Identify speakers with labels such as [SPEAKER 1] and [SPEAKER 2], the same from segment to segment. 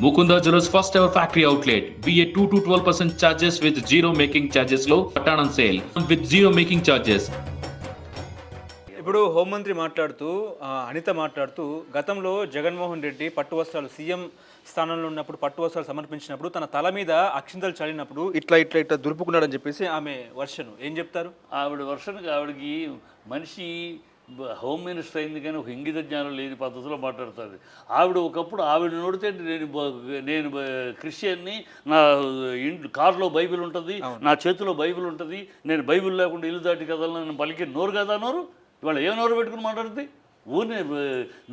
[SPEAKER 1] Mukunda Jewelers first ever factory outlet. BA 2 to 12% charges with zero making charges low. Pattern on sale with zero making charges.
[SPEAKER 2] ఇప్పుడు హోంమంత్రి మాట్లాడుతూ అనిత మాట్లాడుతూ గతంలో జగన్మోహన్ రెడ్డి పట్టు వస్త్రాలు సీఎం స్థానంలో ఉన్నప్పుడు పట్టు వస్త్రాలు సమర్పించినప్పుడు తన తల మీద అక్షింతలు చల్లినప్పుడు ఇట్లా ఇట్లా ఇట్లా దులుపుకున్నాడని చెప్పేసి ఆమె వర్షను ఏం చెప్తారు
[SPEAKER 3] ఆవిడ వర్షానికి ఆవిడకి మనిషి హోమ్ మినిస్టర్ అయింది కానీ ఒక ఇంగిత జ్ఞానం లేని పద్ధతిలో మాట్లాడుతుంది ఆవిడ ఒకప్పుడు ఆవిడ నోడితే నేను నేను క్రిస్టియన్ని నా ఇంట్లో కారులో బైబిల్ ఉంటుంది నా చేతిలో బైబిల్ ఉంటుంది నేను బైబిల్ లేకుండా ఇల్లు దాటి కదలను నేను పలికి నోరు కదా నోరు? ఇవాళ ఏ నోరు పెట్టుకుని మాట్లాడుతుంది ఊరిని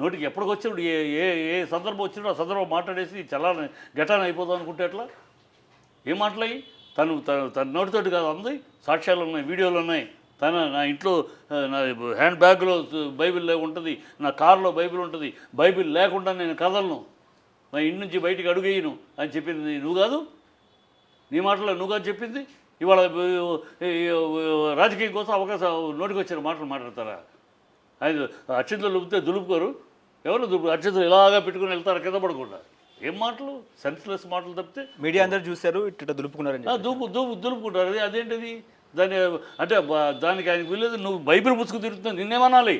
[SPEAKER 3] నోటికి ఎప్పటికొచ్చినప్పుడు ఏ ఏ ఏ సందర్భం వచ్చినప్పుడు ఆ సందర్భం మాట్లాడేసి చలాన గటాన్ అయిపోదాం అనుకుంటే ఎట్లా? ఏం మాటలయ్యి తను తను తన నోటితోటి కాదు అంది. సాక్ష్యాలు ఉన్నాయి వీడియోలు ఉన్నాయి. తన నా ఇంట్లో నా హ్యాండ్ బ్యాగ్లో బైబిల్ ఉంటుంది నా కారులో బైబిల్ ఉంటుంది బైబిల్ లేకుండా నేను కదలను నా ఇంటి నుంచి బయటికి అడుగేయను అని చెప్పింది నువ్వు కాదు? నీ మాటలో నువ్వు కాదు చెప్పింది? ఇవాళ రాజకీయం కోసం అవకాశం నోటికి వచ్చిన మాటలు మాట్లాడతారా? ఆయన అక్షంతలు దులిపితే దులుపుకోరు. ఎవరు దులుపు అక్షంతలు ఇలాగా పెట్టుకుని వెళ్తారు కింద పడకుండా. ఏం మాటలు? సెన్స్లెస్ మాటలు తప్పితే
[SPEAKER 2] మీడియా అందరూ చూశారు ఇట్లా దులుపుకున్నారని.
[SPEAKER 3] దూపు దూపు దులుపుకుంటారు. అది అదేంటిది? దాని అంటే దానికి ఆయనకు వీలేదు నువ్వు బైబిల్ పుచ్చుకు తిరుగుతున్నావు నిన్నేమనాలి?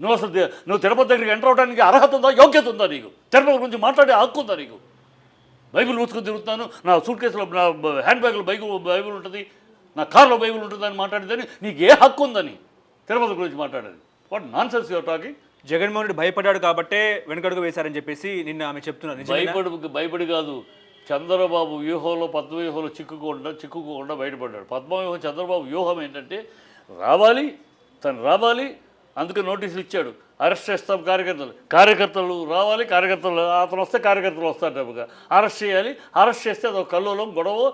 [SPEAKER 3] నువ్వు అసలు నువ్వు తిరుపతి దగ్గరికి ఎంటర్ అవడానికి అర్హత ఉందా యోగ్యత ఉందా నీకు? తిరుపతి గురించి మాట్లాడే హక్కు ఉందా నీకు? బైబిల్ పుచ్చుకు తిరుగుతాను నా సూట్ కేసులో నా హ్యాండ్ బ్యాగ్లో బైబిల్ బైబిల్ ఉంటుంది నా కార్లో బైబిల్ ఉంటుంది అని మాట్లాడితే నీకు ఏ హక్కు ఉందని తిరుపతి గురించి మాట్లాడేది? What nonsense your talking
[SPEAKER 2] Jaganmohan Reddy భయపడ్డాడు కాబట్టే వెనకడుగు వేశారని చెప్పేసి నిన్న ఆమె చెప్తున్నారు?
[SPEAKER 3] భయపడి భయపడి కాదు. చంద్రబాబు వ్యూహంలో పద్మ వ్యూహంలో చిక్కుకోకుండా చిక్కుకోకుండా బయటపడ్డాడు. పద్మవ్యూహం చంద్రబాబు వ్యూహం ఏంటంటే రావాలి తను రావాలి అందుకే నోటీసులు ఇచ్చాడు. అరెస్ట్ చేస్తాం కార్యకర్తలు. కార్యకర్తలు రావాలి కార్యకర్తలు అతను వస్తే కార్యకర్తలు వస్తారు అరెస్ట్ చేయాలి అరెస్ట్ చేస్తే అదొక కల్లోలం గొడవ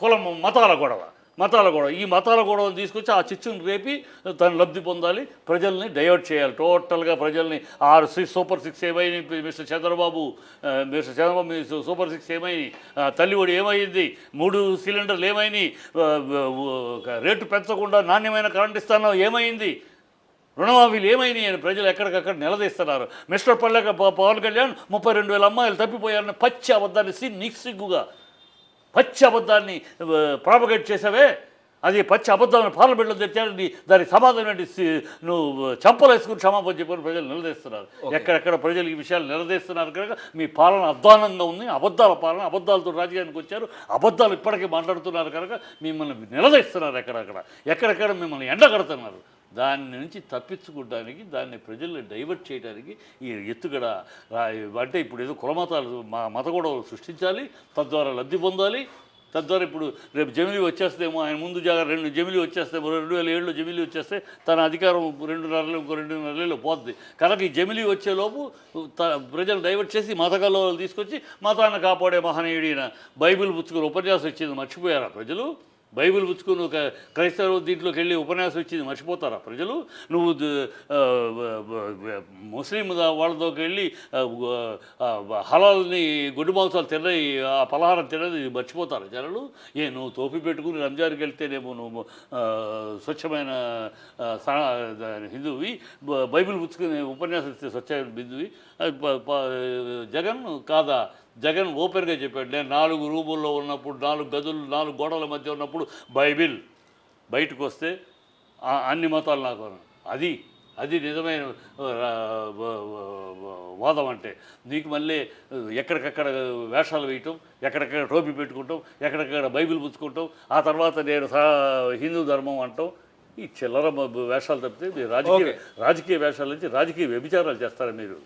[SPEAKER 3] కులం మతాల గొడవ. మతాల గొడవ. ఈ మతాల గొడవను తీసుకొచ్చి ఆ చిచ్చును రేపి తను లబ్ధి పొందాలి. ప్రజల్ని డైవర్ట్ చేయాలి. టోటల్గా ప్రజల్ని ఆరు సిక్స్ సూపర్ సిక్స్ ఏమైంది? మిస్టర్ చంద్రబాబు మిస్టర్ చంద్రబాబు మీ సూపర్ సిక్స్ ఏమైంది? తల్లి ఒడి ఏమైంది? మూడు సిలిండర్లు ఏమైంది? రేటు పెంచకుండా నాణ్యమైన కరెంట్ ఇస్తాను ఏమైంది? రుణమాఫీలు ఏమైనాయి అని ప్రజలు ఎక్కడికక్కడ నిలదీస్తున్నారు. మిస్టర్ పల్లెక పవన్ కళ్యాణ్ ముప్పై రెండు వేల అమ్మాయిలు తప్పిపోయారని పచ్చి అబద్ధాన్ని సి నిక్సిగ్గుగా పచ్చి అబద్ధాన్ని ప్రాపగేట్ చేసావే? అది పచ్చి అబద్ధాన్ని పార్లమెంట్లో తెచ్చారని దానికి సమాధానం ఏంటి? నువ్వు చంపలేసుకుని క్షమాపణ చెప్పని ప్రజలు నిలదీస్తున్నారు. ఎక్కడెక్కడ ప్రజలు ఈ విషయాలు నిలదీస్తున్నారు కనుక మీ పాలన అధ్వానంగా ఉంది అబద్ధాల పాలన అబద్ధాలతో రాజకీయానికి వచ్చారు అబద్ధాలు ఇప్పటికీ మాట్లాడుతున్నారు కనుక మిమ్మల్ని నిలదీస్తున్నారు ఎక్కడెక్కడ ఎక్కడెక్కడ మిమ్మల్ని ఎండగడుతున్నారు. దాని నుంచి తప్పించుకోవడానికి దాన్ని ప్రజల్ని డైవర్ట్ చేయడానికి ఈ ఎత్తుగడ అంటే ఇప్పుడు ఏదో కులమతాలు మా మత గొడవలు సృష్టించాలి తద్వారా లబ్ధి పొందాలి తద్వారా ఇప్పుడు రేపు జమిలీ వచ్చేస్తేమో ఆయన ముందు జాగ్రత్త రెండు జమిలీ వచ్చేస్తేమో రెండు వేల ఏడులో జమిలీ వచ్చేస్తే తన అధికారం రెండున్నరలో ఇంకో రెండున్నరలో పోద్ది. కనుక ఈ జమిలీ వచ్చేలోపు త ప్రజలు డైవర్ట్ చేసి మతకల్లో తీసుకొచ్చి మతాన్ని కాపాడే మహనీయుడైన బైబిల్ పుచ్చుకుని ఉపన్యాసం ఇచ్చింది మర్చిపోయారా ప్రజలు? బైబిల్ పుచ్చుకుని ఒక క్రైస్తవ దీంట్లోకి వెళ్ళి ఉపన్యాసం ఇచ్చింది మర్చిపోతారా ప్రజలు? నువ్వు ముస్లిం వాళ్ళతోకి వెళ్ళి హలాల్ని గొడ్డు మాంసాలు తినది ఆ పలహారం తినది మర్చిపోతారు జనాలు? ఏ నువ్వు తోపి పెట్టుకుని రంజాన్కి వెళ్తేనేమో నువ్వు స్వచ్ఛమైన హిందువి బైబిల్ పుచ్చుకుని ఉపన్యాసం ఇస్తే స్వచ్ఛమైన బిందువి జగన్ కాదా? జగన్ ఓపెన్గా చెప్పాడు నేను నాలుగు రూముల్లో ఉన్నప్పుడు నాలుగు గదులు నాలుగు గోడల మధ్య ఉన్నప్పుడు బైబిల్ బయటకు వస్తే అన్ని మతాలు నాకు. అది అది నిజమైన వాదం అంటే. నీకు మళ్ళీ ఎక్కడికక్కడ వేషాలు వేయటం ఎక్కడెక్కడ టోపీ పెట్టుకుంటాం ఎక్కడెక్కడ బైబిల్ పుచ్చుకుంటాం ఆ తర్వాత నేను హిందూ ధర్మం అంటాం. ఈ చిల్లర వేషాలు తప్పితే మీరు రాజకీయ రాజకీయ వేషాల నుంచి రాజకీయ వ్యభిచారాలు చేస్తారా మీరు?